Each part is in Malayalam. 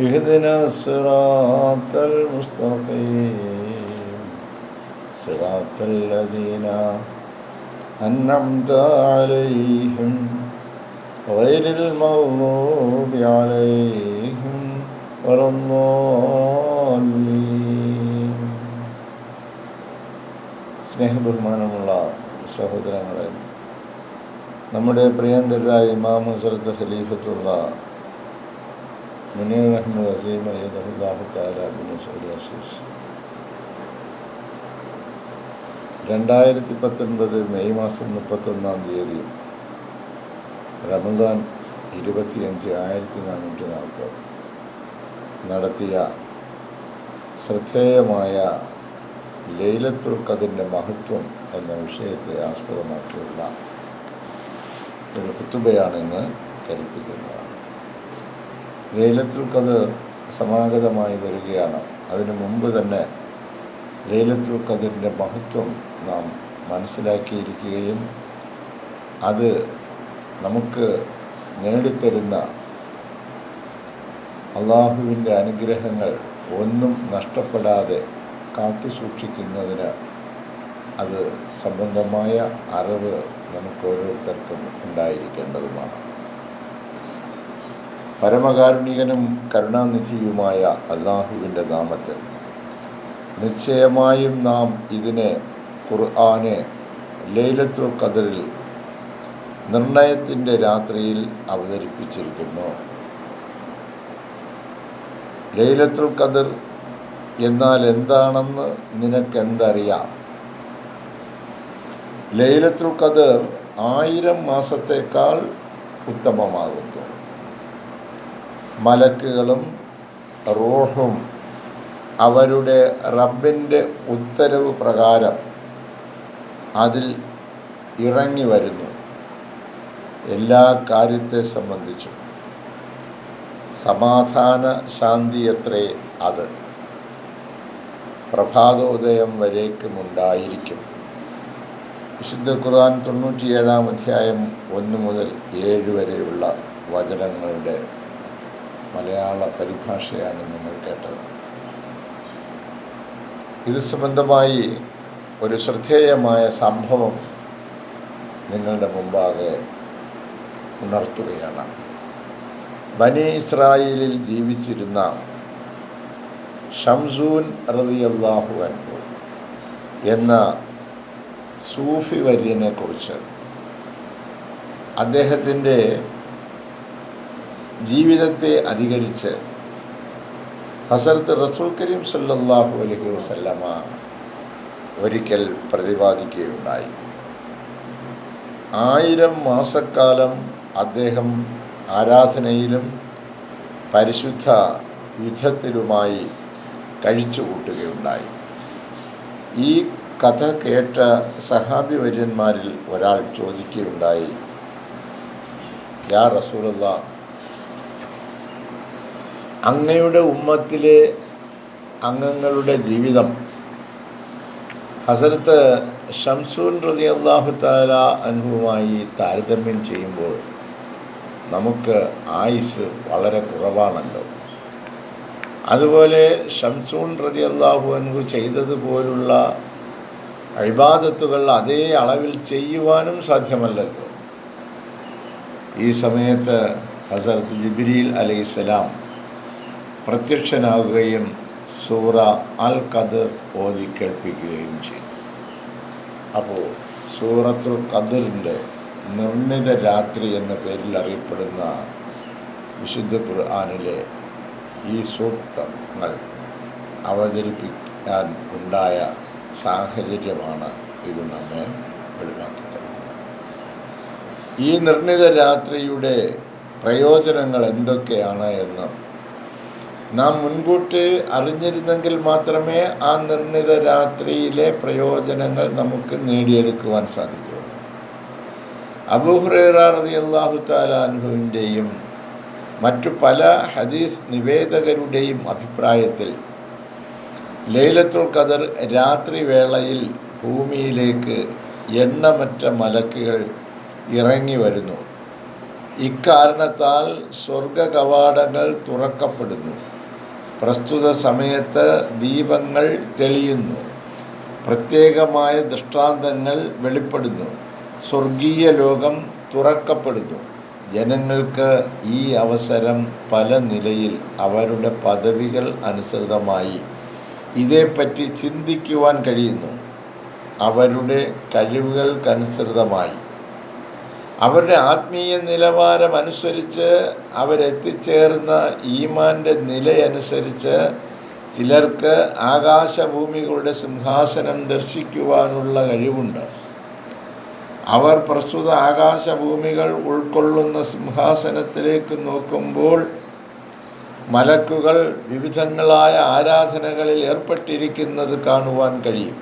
اهدنا الصراط المستقيم صراط الذين أنعمت عليهم غير المغضوب عليهم ولا الضالين സ്നേഹബഹുമാനമുള്ള സഹോദരങ്ങളെ നമ്മുടെ പ്രിയങ്കരായ ഇമാം ഹസരത്ത് ഖലീഫത്തുള്ള മുനീർ അഹമ്മദ് അസീം അസീസ് രണ്ടായിരത്തി പത്തൊൻപത് മെയ് മാസം മുപ്പത്തൊന്നാം തീയതി റമദാൻ ഇരുപത്തിയഞ്ച് ആയിരത്തി നാനൂറ്റി നാൽപ്പത് നടത്തിയ ശ്രദ്ധേയമായ ലൈലത്തുൽ ഖദറിന്റെ മഹത്വം എന്ന വിഷയത്തെ ആസ്പദമാക്കിയുള്ള ഒരു കുത്തുബയാണെന്ന് കൽപ്പിക്കുന്നതാണ് ലൈലത്തുൽ ഖദർ സമാഗതമായി വരികയാണ്. അതിനു മുമ്പ് തന്നെ ലൈലത്തുൽ ഖദറിന്റെ മഹത്വം നാം മനസ്സിലാക്കിയിരിക്കുകയും അത് നമുക്ക് നേടിത്തരുന്ന അള്ളാഹുവിന്റെ അനുഗ്രഹങ്ങൾ ഒന്നും നഷ്ടപ്പെടാതെ കാത്തു സൂക്ഷിക്കുന്നതിന് അത് സംബന്ധമായ അറിവ് നമുക്ക് ഓരോരുത്തർക്കും ഉണ്ടായിരിക്കേണ്ടതുമാണ്. പരമകാരുണികനും കരുണാനിധിയുമായ അള്ളാഹുവിന്റെ നാമത്തിൽ. നിശ്ചയമായും നാം ഇതിനെ ഖുർആാനെ ലൈലത്തുൽ ഖദറിൽ നിർണയത്തിന്റെ രാത്രിയിൽ അവതരിപ്പിച്ചിരിക്കുന്നു. ലൈലത്തുൽ ഖദർ എന്നാൽ എന്താണെന്ന് നിനക്കെന്തറിയാം? ലൈലത്തുൽ ഖദർ ആയിരം മാസത്തേക്കാൾ ഉത്തമമാകുന്നു. മലക്കുകളും റോഹും അവരുടെ റബ്ബിന്റെ ഉത്തരവ് പ്രകാരം അതിൽ ഇറങ്ങി വരുന്നു. എല്ലാ കാര്യത്തെ സംബന്ധിച്ചും. സമാധാന ശാന്തിയത്രേ അത്? പ്രഭാതോദയം വരേക്കും ഉണ്ടായിരിക്കും. വിശുദ്ധ ഖുർആൻ തൊണ്ണൂറ്റിയേഴാം അധ്യായം ഒന്ന് മുതൽ ഏഴ് വരെയുള്ള വചനങ്ങളുടെ മലയാള പരിഭാഷയാണ് നിങ്ങൾ കേട്ടത്. ഇത് സംബന്ധമായി ഒരു ശ്രദ്ധേയമായ സംഭവം നിങ്ങളുടെ മുമ്പാകെ ഉണർത്തുകയാണ്. ബനി ഇസ്രായേലിൽ ജീവിച്ചിരുന്ന ഷംസൂൻ റളിയല്ലാഹു അൻഹു എന്ന സൂഫി വര്യനെ കുറിച്ച് അദ്ദേഹത്തിന്റെ ജീവിതത്തെ അധികരിച്ച് ഹസരത്ത് റസൂൽ കരീം സല്ലാഹു അലഹി വസല്ലമ ഒരിക്കൽ പ്രതിപാദിക്കുകയുണ്ടായി. ആയിരം മാസക്കാലം അദ്ദേഹം ആരാധനയിലും പരിശുദ്ധ യുദ്ധത്തിലുമായി കഴിച്ചു കൂട്ടുകയുണ്ടായി. ഈ കഥ കേട്ട സഹാബി വര്യന്മാരിൽ ഒരാൾ ചോദിക്കുകയുണ്ടായി യാ റസൂലുള്ള അങ്ങയുടെ ഉമ്മത്തിലെ അംഗങ്ങളുടെ ജീവിതം. ഹസരത്ത് ഷംസൂൻ റതി അള്ളാഹു താല അനുഭവമായി താരതമ്യം ചെയ്യുമ്പോൾ നമുക്ക് ആയുസ് വളരെ കുറവാണല്ലോ. അതുപോലെ ഷംസൂൺ റതി അള്ളാഹു അൻഹു ചെയ്തതുപോലുള്ള അഴിബാദത്തുകൾ അതേ അളവിൽ ചെയ്യുവാനും സാധ്യമല്ലല്ലോ. ഈ സമയത്ത് ഹസരത്ത് ജിബിരിൽ അലൈഹിസ്സലാം പ്രത്യക്ഷനാവുകയും സൂറ അൽ ഖദർ ഓതി കേൾപ്പിക്കുകയും ചെയ്തു. അപ്പോൾ സൂറത്തുൽ ഖദറിന്റെ നിർണിത രാത്രി എന്ന പേരിൽ അറിയപ്പെടുന്ന വിശുദ്ധ ഖുർആാനിലെ ഈ സൂക്തങ്ങൾ അവതരിപ്പിക്കാൻ ഉണ്ടായ സാഹചര്യമാണ് ഇത് നമ്മെ വെളിവാക്കി തരുന്നത്. ഈ നിർണിത രാത്രിയുടെ പ്രയോജനങ്ങൾ എന്തൊക്കെയാണ് എന്ന് നാം മുൻകൂട്ടി അറിഞ്ഞിരുന്നെങ്കിൽ മാത്രമേ ആ നിർണിത രാത്രിയിലെ പ്രയോജനങ്ങൾ നമുക്ക് നേടിയെടുക്കുവാൻ സാധിക്കൂ. അബൂഹുറേറ റതി താലാൻഹുവിന്റെയും മറ്റു പല ഹദീസ് നിവേദകരുടെയും അഭിപ്രായത്തിൽ ലൈലത്തുൽ ഖദർ രാത്രി വേളയിൽ ഭൂമിയിലേക്ക് എണ്ണമറ്റ മലക്കുകൾ ഇറങ്ങി വരുന്നു. ഇക്കാരണത്താൽ സ്വർഗ കവാടങ്ങൾ തുറക്കപ്പെടുന്നു. പ്രസ്തുത സമയത്ത് ദീപങ്ങൾ തെളിയുന്നു. പ്രത്യേകമായ ദൃഷ്ടാന്തങ്ങൾ വെളിപ്പെടുന്നു. സ്വർഗീയ ലോകം തുറക്കപ്പെടുന്നു. ജനങ്ങൾക്ക് ഈ അവസരം പല നിലയിൽ അവരുടെ പദവികൾ അനുസൃതമായി. ഇതേപ്പറ്റി ചിന്തിക്കുവാൻ കഴിയുന്നു. അവരുടെ കഴിവുകൾക്കനുസൃതമായി. അവരുടെ ആത്മീയ നിലവാരം അനുസരിച്ച് അവരെത്തിച്ചേർന്ന ഈമാന്റെ നിലയനുസരിച്ച് ചിലർക്ക് ആകാശഭൂമികളുടെ സിംഹാസനം ദർശിക്കുവാനുള്ള കഴിവുണ്ട്. അവർ പ്രസ്തുത ആകാശഭൂമികൾ ഉൾക്കൊള്ളുന്ന സിംഹാസനത്തിലേക്ക് നോക്കുമ്പോൾ മലക്കുകൾ വിവിധങ്ങളായ ആരാധനകളിൽ ഏർപ്പെട്ടിരിക്കുന്നത് കാണുവാൻ കഴിയും.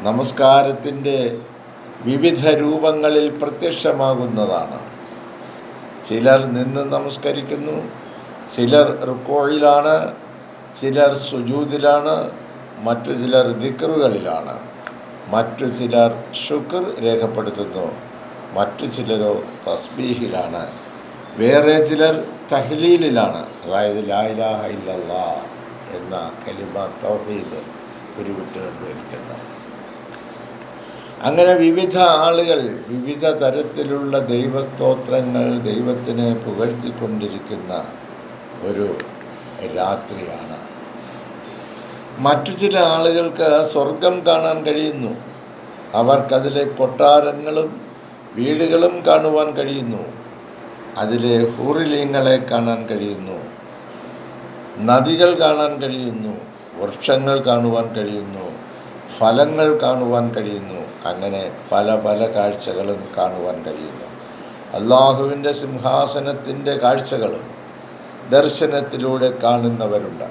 നമസ്കാരത്തിന്റെ വിവിധ രൂപങ്ങളിൽ പ്രത്യക്ഷമാകുന്നതാണ്. ചിലർ നിന്ന് നമസ്കരിക്കുന്നു ചിലർ റുക്കോയിലാണ് ചിലർ സുജൂതിലാണ് മറ്റു ചിലർ ദിക്റുകളിലാണ്. മറ്റു ചിലർ ഷുക്ർ രേഖപ്പെടുത്തുന്നു മറ്റു ചിലരോ തസ്ബീഹിലാണ്. വേറെ ചിലർ തഹ്ലീലിലാണ് അതായത് ലായിലാഹ ഇല്ലല്ലാ എന്ന കലിമ തൗഹീദ് ഉരുവിട്ട് കണ്ടുവരിക്കുന്നു അങ്ങനെ വിവിധ ആളുകൾ വിവിധ തരത്തിലുള്ള ദൈവസ്തോത്രങ്ങൾ ദൈവത്തിനെ പുകഴ്ത്തിക്കൊണ്ടിരിക്കുന്ന ഒരു രാത്രിയാണ്. മറ്റു ചില ആളുകൾക്ക് സ്വർഗം കാണാൻ കഴിയുന്നു. അവർക്കതിലെ കൊട്ടാരങ്ങളും വീടുകളും കാണുവാൻ കഴിയുന്നു. അതിലെ ഹൂറിലീങ്ങളെ കാണാൻ കഴിയുന്നു. നദികൾ കാണാൻ കഴിയുന്നു. വൃക്ഷങ്ങൾ കാണുവാൻ കഴിയുന്നു. ഫലങ്ങൾ കാണുവാൻ കഴിയുന്നു. അങ്ങനെ പല പല കാഴ്ചകളും കാണുവാൻ കഴിയുന്നു. അള്ളാഹുവിന്റെ സിംഹാസനത്തിന്റെ കാഴ്ചകളും ദർശനത്തിലൂടെ കാണുന്നവരുണ്ട്.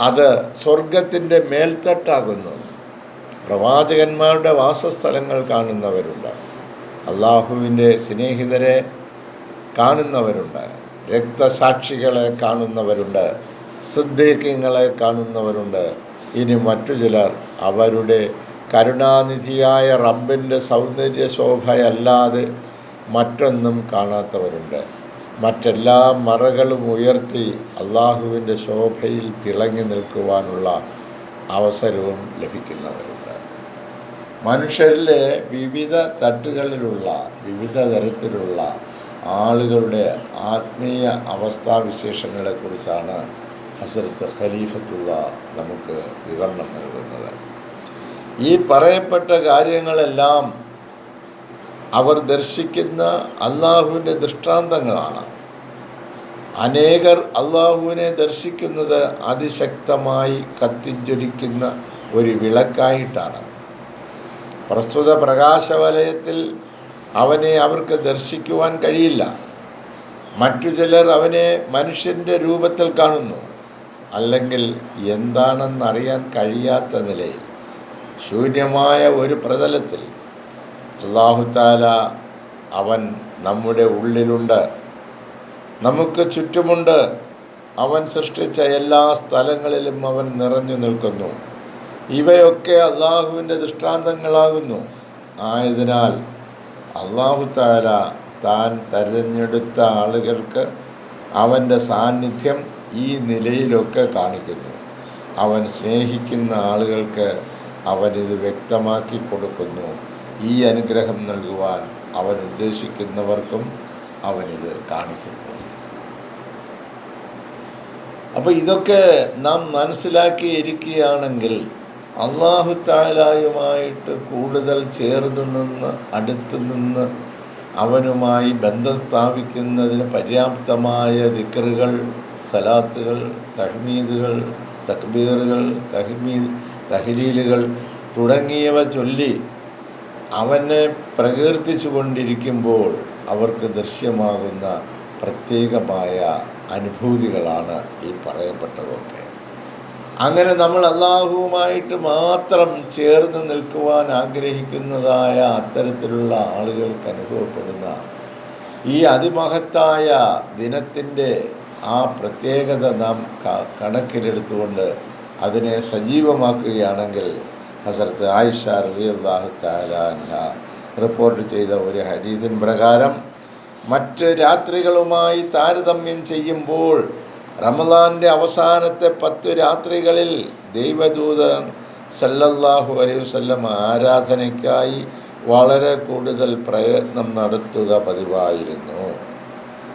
അത് സ്വർഗത്തിന്റെ മേൽത്തട്ടാകുന്നു. പ്രവാചകന്മാരുടെ വാസസ്ഥലങ്ങൾ കാണുന്നവരുണ്ട്. അള്ളാഹുവിന്റെ സ്നേഹിതരെ കാണുന്നവരുണ്ട്. രക്തസാക്ഷികളെ കാണുന്നവരുണ്ട്. സിദ്ദീഖ്യങ്ങളെ കാണുന്നവരുണ്ട്. ഇനി മറ്റു ചിലർ അവരുടെ കരുണാനിധിയായ റബ്ബിന്റെ സൗന്ദര്യ ശോഭയല്ലാതെ മറ്റൊന്നും കാണാത്തവരുണ്ട്. മറ്റെല്ലാ മറകളും ഉയർത്തി അള്ളാഹുവിന്റെ ശോഭയിൽ തിളങ്ങി നിൽക്കുവാനുള്ള അവസരവും ലഭിക്കുന്നവരുണ്ട്. മനുഷ്യരിലെ വിവിധ തട്ടുകളിലുള്ള വിവിധ തരത്തിലുള്ള ആളുകളുടെ ആത്മീയ അവസ്ഥാവിശേഷങ്ങളെക്കുറിച്ചാണ് ഹസരത്ത് ഖലീഫത്തുള്ള നമുക്ക് വിവരണം നൽകുന്നത്. ഈ പറയപ്പെട്ട കാര്യങ്ങളെല്ലാം അവർ ദർശിക്കുന്ന അള്ളാഹുവിന്റെ ദൃഷ്ടാന്തങ്ങളാണ്. അനേകർ അള്ളാഹുവിനെ ദർശിക്കുന്നത് അതിശക്തമായി കത്തിജ്വലിക്കുന്ന ഒരു വിളക്കായിട്ടാണ്. പ്രസ്തുത പ്രകാശവലയത്തിൽ അവനെ അവർക്ക് ദർശിക്കുവാൻ കഴിയില്ല. മറ്റു ചിലർ അവനെ മനുഷ്യന്റെ രൂപത്തിൽ കാണുന്നു. അല്ലെങ്കിൽ എന്താണെന്നറിയാൻ കഴിയാത്ത നിലയിൽ ശൂന്യമായ ഒരു പ്രതലത്തിൽ അള്ളാഹുത്താല അവൻ നമ്മുടെ ഉള്ളിലുണ്ട്. നമുക്ക് ചുറ്റുമുണ്ട്. അവൻ സൃഷ്ടിച്ച എല്ലാ സ്ഥലങ്ങളിലും അവൻ നിറഞ്ഞു നിൽക്കുന്നു. ഇവയൊക്കെ അള്ളാഹുവിന്റെ ദൃഷ്ടാന്തങ്ങളാകുന്നു. ആയതിനാൽ അള്ളാഹുത്താല താൻ തെരഞ്ഞെടുത്ത ആളുകൾക്ക് അവന്റെ സാന്നിധ്യം ഈ നിലയിലൊക്കെ കാണിക്കുന്നു. അവൻ സ്നേഹിക്കുന്ന ആളുകൾക്ക് അവനിത് വ്യക്തമാക്കി കൊടുക്കുന്നു. ഈ അനുഗ്രഹം നൽകുവാൻ അവൻ ഉദ്ദേശിക്കുന്നവർക്കും അവനിത് കാണിക്കുന്നു. അപ്പോൾ ഇതൊക്കെ നാം മനസ്സിലാക്കിയിരിക്കുകയാണെങ്കിൽ അള്ളാഹു താലായുമായിട്ട് കൂടുതൽ ചേർന്ന് നിന്ന് അടുത്ത് നിന്ന് അവനുമായി ബന്ധം സ്ഥാപിക്കുന്നതിന് പര്യാപ്തമായ ദിക്കറുകൾ സലാത്തുകൾ തഹ്മീദുകൾ തക്ബീറുകൾ തഹ്മീദ് തഹ്ലീലുകൾ തുടങ്ങിയവ ചൊല്ലി അവനെ പ്രകീർത്തിച്ചു കൊണ്ടിരിക്കുമ്പോൾ അവർക്ക് ദൃശ്യമാകുന്ന പ്രത്യേകമായ അനുഭൂതികളാണ് ഈ പറയപ്പെട്ടതൊക്കെ. അങ്ങനെ നമ്മൾ അള്ളാഹുവുമായിട്ട് മാത്രം ചേർന്ന് നിൽക്കുവാൻ ആഗ്രഹിക്കുന്നതായ അത്തരത്തിലുള്ള ആളുകൾക്ക് അനുഭവപ്പെടുന്ന ഈ അതിമഹത്തായ ദിനത്തിന്റെ ആ പ്രത്യേകത നാം കണക്കിലെടുത്തുകൊണ്ട് അതിനെ സജീവമാക്കുകയാണെങ്കിൽ ഹസരത്ത് ആയിഷ റലി അള്ളാഹു താലാൻഹ റിപ്പോർട്ട് ചെയ്ത ഒരു ഹദീസിൻ പ്രകാരം മറ്റ് രാത്രികളുമായി താരതമ്യം ചെയ്യുമ്പോൾ റമദാന്റെ അവസാനത്തെ പത്ത് രാത്രികളിൽ ദൈവദൂതൻ സല്ലല്ലാഹു അലൈഹി വസല്ലം ആരാധനയ്ക്കായി വളരെ കൂടുതൽ പ്രയത്നം നടത്തുക പതിവായിരുന്നു.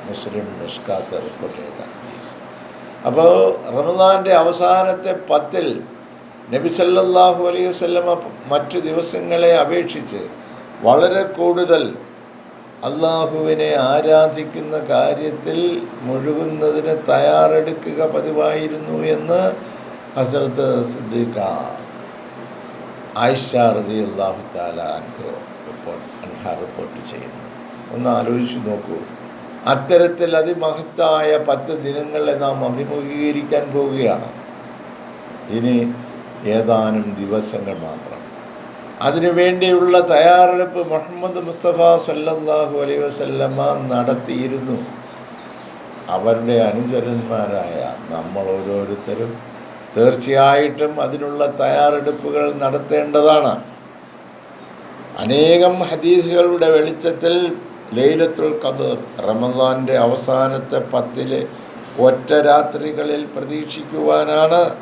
മുസ്ലിം മുസ്കാത്ത് റിപ്പോർട്ട് ചെയ്ത ഹദീസ്. അപ്പോൾ റമദാന്റെ അവസാനത്തെ പത്തിൽ നബി സല്ലല്ലാഹു അലൈഹി വസല്ലമ മറ്റു ദിവസങ്ങളെ അപേക്ഷിച്ച് വളരെ കൂടുതൽ അള്ളാഹുവിനെ ആരാധിക്കുന്ന കാര്യത്തിൽ മുഴുകുന്നതിന് തയ്യാറെടുക്കുക പതിവായിരുന്നു എന്ന് ഹസരത്ത് സിദ്ദീഖ ആയിഷ റതി അള്ളാഹു താല റിപ്പോർട്ട് അൻഹ റിപ്പോർട്ട് ചെയ്യുന്നു. ഒന്ന് ആലോചിച്ച് നോക്കൂ. അത്തരത്തിൽ അതിമഹത്തായ പത്ത് ദിനങ്ങളെ നാം അഭിമുഖീകരിക്കാൻ പോവുകയാണ്. ഇനി ഏതാനും ദിവസങ്ങൾ മാത്രം. അതിനുവേണ്ടിയുള്ള തയ്യാറെടുപ്പ് മുഹമ്മദ് മുസ്തഫ സല്ലാഹു അലൈ വസല്ലമ നടത്തിയിരുന്നു. അവരുടെ അനുചരന്മാരായ നമ്മൾ ഓരോരുത്തരും തീർച്ചയായിട്ടും അതിനുള്ള തയ്യാറെടുപ്പുകൾ നടത്തേണ്ടതാണ്. അനേകം ഹദീസുകളുടെ വെളിച്ചത്തിൽ ലൈലത്തുൽ ഖദർ റമദാന്റെ അവസാനത്തെ പത്തിലെ ഒറ്റ രാത്രികളിൽ പ്രതീക്ഷിക്കുവാനാണ്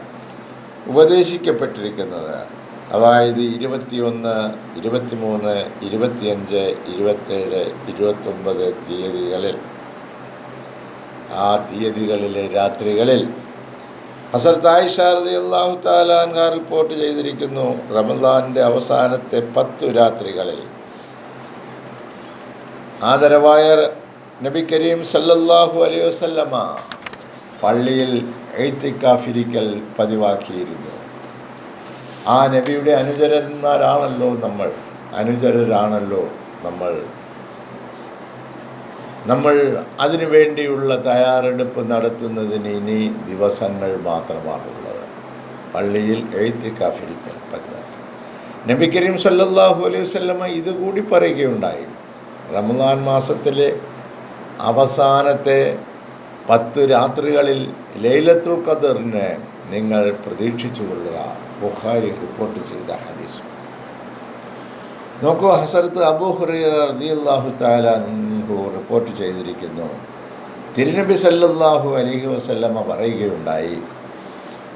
ഉപദേശിക്കപ്പെട്ടിരിക്കുന്നത്. അതായത് ഇരുപത്തിയൊന്ന് ഇരുപത്തിമൂന്ന് ഇരുപത്തിയഞ്ച് ഇരുപത്തേഴ് ഇരുപത്തൊമ്പത് തീയതികളിൽ. ആ തീയതികളിലെ രാത്രികളിൽ ഹസരത്ത് ആയിഷ അള്ളാഹു താലാൻഹ റിപ്പോർട്ട് ചെയ്തിരിക്കുന്നു റമദാന്റെ അവസാനത്തെ പത്തു രാത്രികളിൽ. ആദരവായ നബി കരീം സല്ലല്ലാഹു അലൈഹി വസല്ലമ പള്ളിയിൽ എഴുത്തിക്കാഫിരിക്കൽ പതിവാക്കിയിരുന്നു. ആ നബിയുടെ അനുചരന്മാരാണല്ലോ നമ്മൾ. അനുചരരാണല്ലോ നമ്മൾ. നമ്മൾ അതിനു വേണ്ടിയുള്ള തയ്യാറെടുപ്പ് നടത്തുന്നതിന് ഇനി ദിവസങ്ങൾ മാത്രമാണുള്ളത് പള്ളിയിൽ എഴുത്തിക്കാഫിരിക്കൽ പതിവാക്കി. നബി കരീം സല്ലല്ലാഹു അലൈഹി വസല്ലമ ഇതുകൂടി പറയുകയുണ്ടായി. റമദാൻ മാസത്തിലെ അവസാനത്തെ പത്തു രാത്രികളിൽ ലൈലത്തുൽ ഖദറിനെ നിങ്ങൾ പ്രതീക്ഷിച്ചു കൊള്ളുക ബുഖാരി റിപ്പോർട്ട് ചെയ്ത ഹദീസ്. നോക്കൂ ഹസരത്ത് അബൂ തആല അൻഹു റിപ്പോർട്ട് ചെയ്തിരിക്കുന്നു. തിരുനബി സല്ലല്ലാഹു അലൈഹി വസല്ലമ പറയുകയുണ്ടായി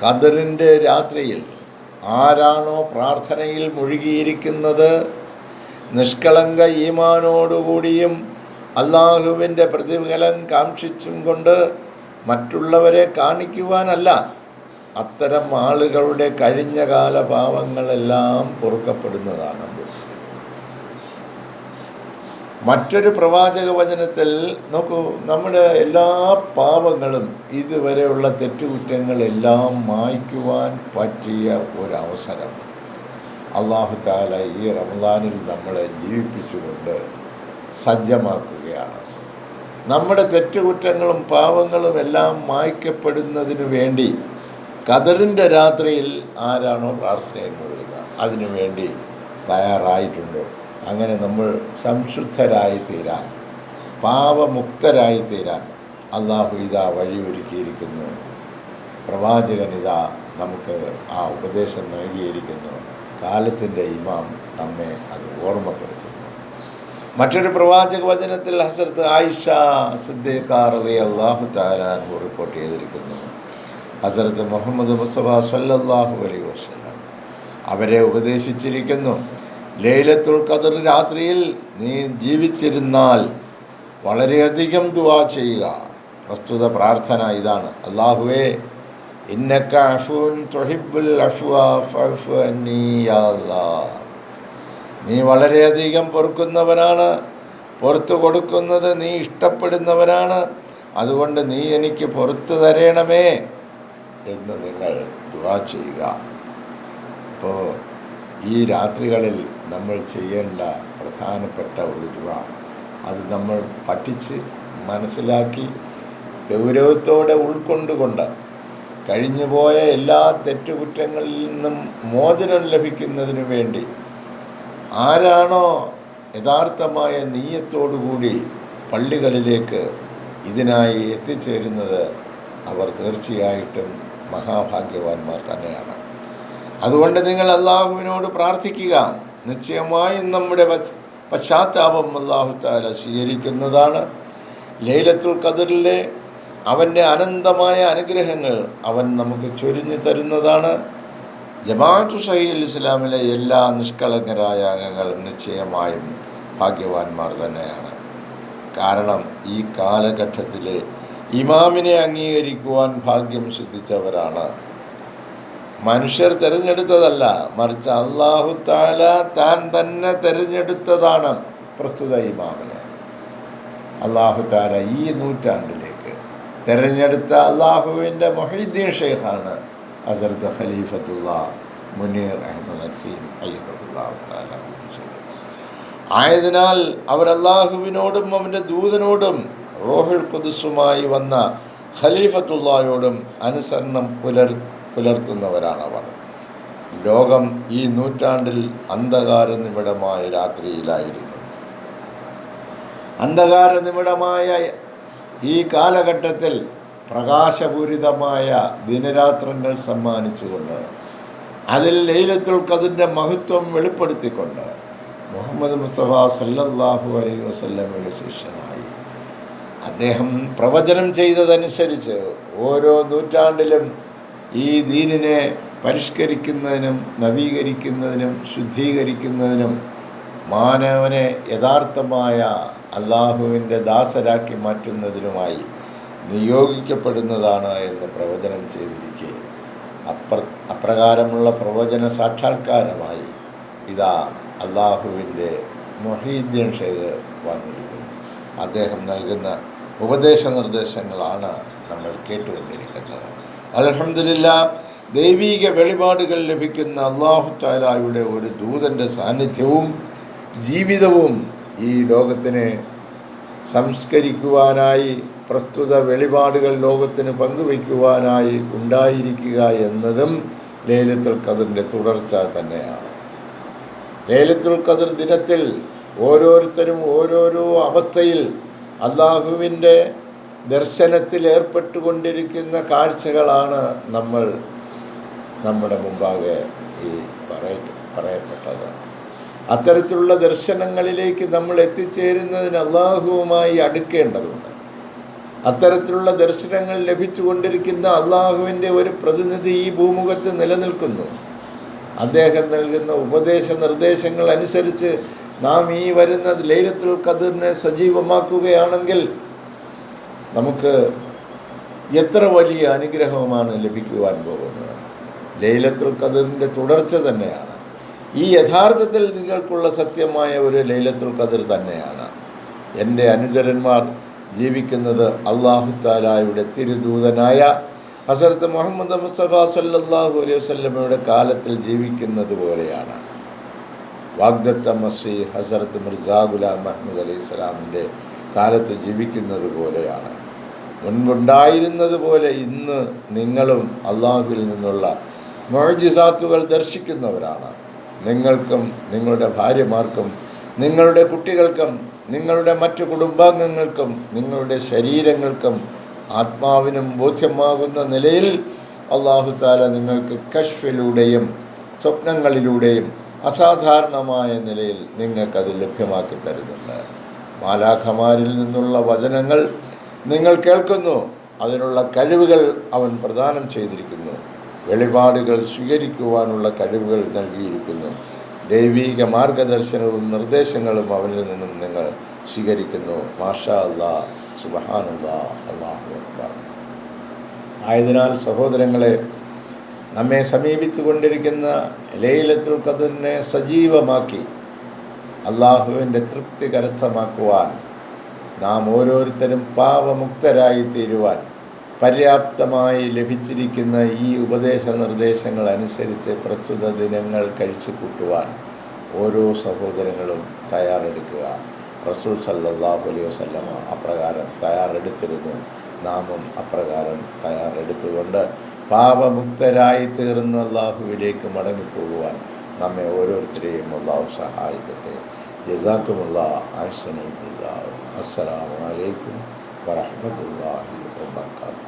ഖദറിന്റെ രാത്രിയിൽ ആരാണോ പ്രാർത്ഥനയിൽ മുഴുകിയിരിക്കുന്നത്? നിഷ്കളങ്ക ഈമാനോടുകൂടിയും അള്ളാഹുവിന്റെ പ്രതിഫലം കാക്ഷിച്ചും കൊണ്ട് മറ്റുള്ളവരെ കാണിക്കുവാനല്ല അത്തരം ആളുകളുടെ കഴിഞ്ഞ കാല പാവങ്ങളെല്ലാം പൊറുക്കപ്പെടുന്നതാണ് മറ്റൊരു പ്രവാചക വചനത്തിൽ നോക്കൂ നമ്മുടെ എല്ലാ പാപങ്ങളും ഇതുവരെയുള്ള തെറ്റുകുറ്റങ്ങളെല്ലാം മായ്ക്കുവാൻ പറ്റിയ ഒരവസരം. അള്ളാഹു താല ഈ റമദാനിൽ നമ്മളെ ജീവിപ്പിച്ചുകൊണ്ട് സജ്ജമാക്കുകയാണ്. നമ്മുടെ തെറ്റുകുറ്റങ്ങളും പാവങ്ങളും എല്ലാം മായ്ക്കപ്പെടുന്നതിന് വേണ്ടി കതറിന്റെ രാത്രിയിൽ ആരാണോ പ്രാർത്ഥനയിൽ മുഴുകുന്നത് അതിനു വേണ്ടി തയ്യാറായിട്ടുണ്ടോ. അങ്ങനെ നമ്മൾ സംശുദ്ധരായി തീരാൻ പാവമുക്തരായി തീരാൻ അള്ളാഹു ഇതാ വഴിയൊരുക്കിയിരിക്കുന്നു. പ്രവാചകൻ ഇതാ നമുക്ക് ആ ഉപദേശം നൽകിയിരിക്കുന്നു. കാലത്തിന്റെ ഇമാം നമ്മെ അത് ഓർമ്മപ്പെടുത്തുന്നു. മറ്റൊരു പ്രവാചക വചനത്തിൽ ഹസരത്ത് ആയിഷ സിദ്ദീഖാറലി അള്ളാഹു താലാൻഹു റിപ്പോർട്ട് ചെയ്തിരിക്കുന്നു. ഹസരത്ത് മുഹമ്മദ് മുസ്തഫ സല്ലല്ലാഹു അലൈഹി വസല്ലം അവരെ ഉപദേശിച്ചിരിക്കുന്നു. ലൈലത്തുൽ ഖദർ രാത്രിയിൽ നീ ജീവിച്ചിരുന്നാൽ വളരെയധികം ദുവാ ചെയ്യുക. പ്രസ്തുത പ്രാർത്ഥന ഇതാണ്. അള്ളാഹുവേ ഇന്നക്ക അഫൂൻ തൊഹിബുൽ അഫ്വ ഫഅഫു അന്നീ യാ അല്ലാഹ് നീ വളരെയധികം പൊറുക്കുന്നവനാണ്. പുറത്തു കൊടുക്കുന്നത് നീ ഇഷ്ടപ്പെടുന്നവനാണ്. അതുകൊണ്ട് നീ എനിക്ക് പുറത്തു തരണമേ എന്ന് നിങ്ങൾ ദുവാ ചെയ്യുക. അപ്പോൾ ഈ രാത്രികളിൽ നമ്മൾ ചെയ്യേണ്ട പ്രധാനപ്പെട്ട ഒരു ദുവ അത് നമ്മൾ പഠിച്ച് മനസ്സിലാക്കി ഗൗരവത്തോടെ ഉൾക്കൊണ്ടുകൊണ്ട് കഴിഞ്ഞുപോയ എല്ലാ തെറ്റുകുറ്റങ്ങളിൽ നിന്നും മോചനം ലഭിക്കുന്നതിനു വേണ്ടി ആരാണോ യഥാർത്ഥമായ നീയത്തോടുകൂടി പള്ളികളിലേക്ക് ഇതിനായി എത്തിച്ചേരുന്നത് അവർ തീർച്ചയായിട്ടും മഹാഭാഗ്യവാന്മാർ തന്നെയാണ്. അതുകൊണ്ട് നിങ്ങൾ അള്ളാഹുവിനോട് പ്രാർത്ഥിക്കുക. നിശ്ചയമായും നമ്മുടെ പശ്ചാത്താപം അള്ളാഹു താല സ്വീകരിക്കുന്നതാണ്. ലൈലത്തുൽ ഖദറിലെ അവന്റെ അനന്തമായ അനുഗ്രഹങ്ങൾ അവൻ നമുക്ക് ചൊരിഞ്ഞു തരുന്നതാണ്. ജമാഅത്തു സഹീൽ ഇസ്ലാമിലെ എല്ലാ നിഷ്കളങ്കരായ അംഗങ്ങളും നിശ്ചയമായും ഭാഗ്യവാന്മാർ തന്നെയാണ്. കാരണം ഈ കാലഘട്ടത്തിലെ ഇമാമിനെ അംഗീകരിക്കുവാൻ ഭാഗ്യം സിദ്ധിച്ചവരാണ്. മനുഷ്യർ തിരഞ്ഞെടുത്തതല്ല മറിച്ച് അള്ളാഹു താല താൻ തന്നെ തിരഞ്ഞെടുത്തതാണ് പ്രസ്തുത ഇമാമിനെ. അള്ളാഹു താല ഈ നൂറ്റാണ്ടിലേക്ക് തിരഞ്ഞെടുത്ത അള്ളാഹുവിന്റെ മൊഹീദ്ദീൻ ഷെയ്ഖാണ് അസർത്ത് ഖലീഫത്തുള്ള മുനീർ അഹമ്മദ് അസീം വിധിച്ചത് ആയതിനാൽ അവർ അള്ളാഹുവിനോടും അവന്റെ ദൂതനോടും റോഹിൽ കുദുസുമായി വന്ന ഖലീഫത്തുള്ളയോടും അനുസരണം പുലർ പുലർത്തുന്നവരാണ് അവർ. ലോകം ഈ നൂറ്റാണ്ടിൽ അന്ധകാര നിമിടമായ രാത്രിയിലായിരുന്നു. അന്ധകാര നിമിടമായ ഈ കാലഘട്ടത്തിൽ പ്രകാശപൂരിതമായ ദിനരാത്രങ്ങൾ സമ്മാനിച്ചുകൊണ്ട് അതിൽ ലൈലത്തുൽ ഖദറിന്റെ മഹത്വം വെളിപ്പെടുത്തിക്കൊണ്ട് മുഹമ്മദ് മുസ്തഫ സല്ലല്ലാഹു അലൈഹി വസല്ലമയുടെ ശിഷ്യനായി അദ്ദേഹം പ്രവചനം ചെയ്തതനുസരിച്ച് ഓരോ നൂറ്റാണ്ടിലും ഈ ദീനിനെ പരിഷ്കരിക്കുന്നതിനും നവീകരിക്കുന്നതിനും ശുദ്ധീകരിക്കുന്നതിനും മാനവനെ യഥാർത്ഥമായ അള്ളാഹുവിന്റെ ദാസരാക്കി മാറ്റുന്നതിനുമായി നിയോഗിക്കപ്പെടുന്നതാണ് എന്ന് പ്രവചനം ചെയ്തിരിക്കെ. അപ്ര അപ്രകാരമുള്ള പ്രവചന സാക്ഷാത്കാരമായി ഇതാ അള്ളാഹുവിന്റെ മൊഹീദ്ദീൻ ഷേഖ് വന്നിരിക്കുന്നു. അദ്ദേഹം നൽകുന്ന ഉപദേശ നിർദ്ദേശങ്ങളാണ് നമ്മൾ കേട്ടുകൊണ്ടിരിക്കുന്നത്. അലഹമില്ല ദൈവീക വെളിപാടുകൾ ലഭിക്കുന്ന അള്ളാഹു താലായുടെ ഒരു ദൂതന്റെ സാന്നിധ്യവും ജീവിതവും ഈ ലോകത്തിനെ സംസ്കരിക്കുവാനായി പ്രസ്തുത വെളിപാടുകൾ ലോകത്തിന് പങ്കുവയ്ക്കുവാനായി ഉണ്ടായിരിക്കുക എന്നതും ലേലത്തുൽ ഖദറിന്റെ തുടർച്ച തന്നെയാണ്. ലേലത്തുൽ ഖദർ ദിനത്തിൽ ഓരോരുത്തരും ഓരോരോ അവസ്ഥയിൽ അള്ളാഹുവിന്റെ ദർശനത്തിൽ ഏർപ്പെട്ടുകൊണ്ടിരിക്കുന്ന കാഴ്ചകളാണ് നമ്മൾ നമ്മുടെ മുമ്പാകെ ഈ പറയ പറയപ്പെട്ടത്. അത്തരത്തിലുള്ള ദർശനങ്ങളിലേക്ക് നമ്മൾ എത്തിച്ചേരുന്നതിന് അള്ളാഹുവുമായി അടുക്കേണ്ടതുണ്ട്. അത്തരത്തിലുള്ള ദർശനങ്ങൾ ലഭിച്ചുകൊണ്ടിരിക്കുന്ന അള്ളാഹുവിന്റെ ഒരു പ്രതിനിധി ഈ ഭൂമുഖത്ത് നിലനിൽക്കുന്നു. അദ്ദേഹം നൽകുന്ന ഉപദേശ നിർദ്ദേശങ്ങൾ അനുസരിച്ച് നാം ഈ വരുന്ന ലൈലത്തുൽ ഖദറിനെ സജീവമാക്കുകയാണെങ്കിൽ നമുക്ക് എത്ര വലിയ അനുഗ്രഹമാണ് ലഭിക്കുവാൻ പോകുന്നത്. ലൈലത്തുൽ ഖദറിന്റെ തുടർച്ച തന്നെയാണ്. ഈ യഥാർത്ഥത്തിൽ നിങ്ങൾക്കുള്ള സത്യമായ ഒരു ലൈലത്തുൽ ഖദർ തന്നെയാണ്. എന്റെ അനുചരന്മാർ ജീവിക്കുന്നത് അള്ളാഹു താലായുടെ തിരുദൂതനായ ഹസരത്ത് മുഹമ്മദ് മുസ്തഫ സല്ലാഹു അലൈഹി വസല്ലമയുടെ കാലത്തിൽ ജീവിക്കുന്നത് പോലെയാണ്. വാഗ്ദത്ത മസി ഹസരത്ത് മിർസാ ഗുലാം അഹമ്മദ് അലൈഹി സ്വലാമിന്റെ കാലത്ത് ജീവിക്കുന്നത് പോലെയാണ്. മുൻപുണ്ടായിരുന്നത് പോലെ ഇന്ന് നിങ്ങളും അള്ളാഹുവിൽ നിന്നുള്ള മൊഴിജിസാത്തുകൾ ദർശിക്കുന്നവരാണ്. നിങ്ങൾക്കും നിങ്ങളുടെ ഭാര്യമാർക്കും നിങ്ങളുടെ കുട്ടികൾക്കും നിങ്ങളുടെ മറ്റു കുടുംബാംഗങ്ങൾക്കും നിങ്ങളുടെ ശരീരങ്ങൾക്കും ആത്മാവിനും ബോധ്യമാകുന്ന നിലയിൽ അള്ളാഹു താല നിങ്ങൾക്ക് കഷ്ഫിലൂടെയും സ്വപ്നങ്ങളിലൂടെയും അസാധാരണമായ നിലയിൽ നിങ്ങൾക്കത് ലഭ്യമാക്കി തരുന്നുണ്ട്. മാലാഖമാരിൽ നിന്നുള്ള വചനങ്ങൾ നിങ്ങൾ കേൾക്കുന്നു. അതിനുള്ള കഴിവുകൾ അവൻ പ്രദാനം ചെയ്തിരിക്കുന്നു. വെളിപാടുകൾ സ്വീകരിക്കുവാനുള്ള കഴിവുകൾ നൽകിയിരിക്കുന്നു. ദൈവീക മാർഗദർശനവും നിർദ്ദേശങ്ങളും അവനിൽ നിന്നും നിങ്ങൾ സ്വീകരിക്കുന്നു. മാഷാ അല്ലാ സുബഹാനുള്ള അള്ളാഹു അക്ബർ. ആയതിനാൽ സഹോദരങ്ങളെ നമ്മെ സമീപിച്ചു കൊണ്ടിരിക്കുന്ന ലൈലത്തുൽ ഖദറിനെ സജീവമാക്കി അള്ളാഹുവിന്റെ തൃപ്തി കരസ്ഥമാക്കുവാൻ നാം ഓരോരുത്തരും പാപമുക്തരായി തീരുവാൻ പര്യാപ്തമായി ലഭിച്ചിരിക്കുന്ന ഈ ഉപദേശ നിർദ്ദേശങ്ങൾ അനുസരിച്ച് പ്രസ്തുത ദിനങ്ങൾ കഴിച്ചു കൂട്ടുവാൻ ഓരോ സഹോദരങ്ങളും തയ്യാറെടുക്കുക. റസൂൽ സല്ലല്ലാഹു അലൈഹി വസല്ലമ അപ്രകാരം തയ്യാറെടുത്തിരുന്നു. നാമും അപ്രകാരം തയ്യാറെടുത്തുകൊണ്ട് പാപമുക്തരായി തീർന്ന അള്ളാഹുവിലേക്ക് മടങ്ങിപ്പോകുവാൻ നമ്മെ ഓരോരുത്തരെയും അള്ളാഹു സഹായിക്കട്ടെ. ജസാക്കുമുള്ള ആഴ്സനുൽ ജസാ. അസ്സലാമു അലൈക്കും വറഹ്മത്തുള്ളാഹി വബറകാതുഹു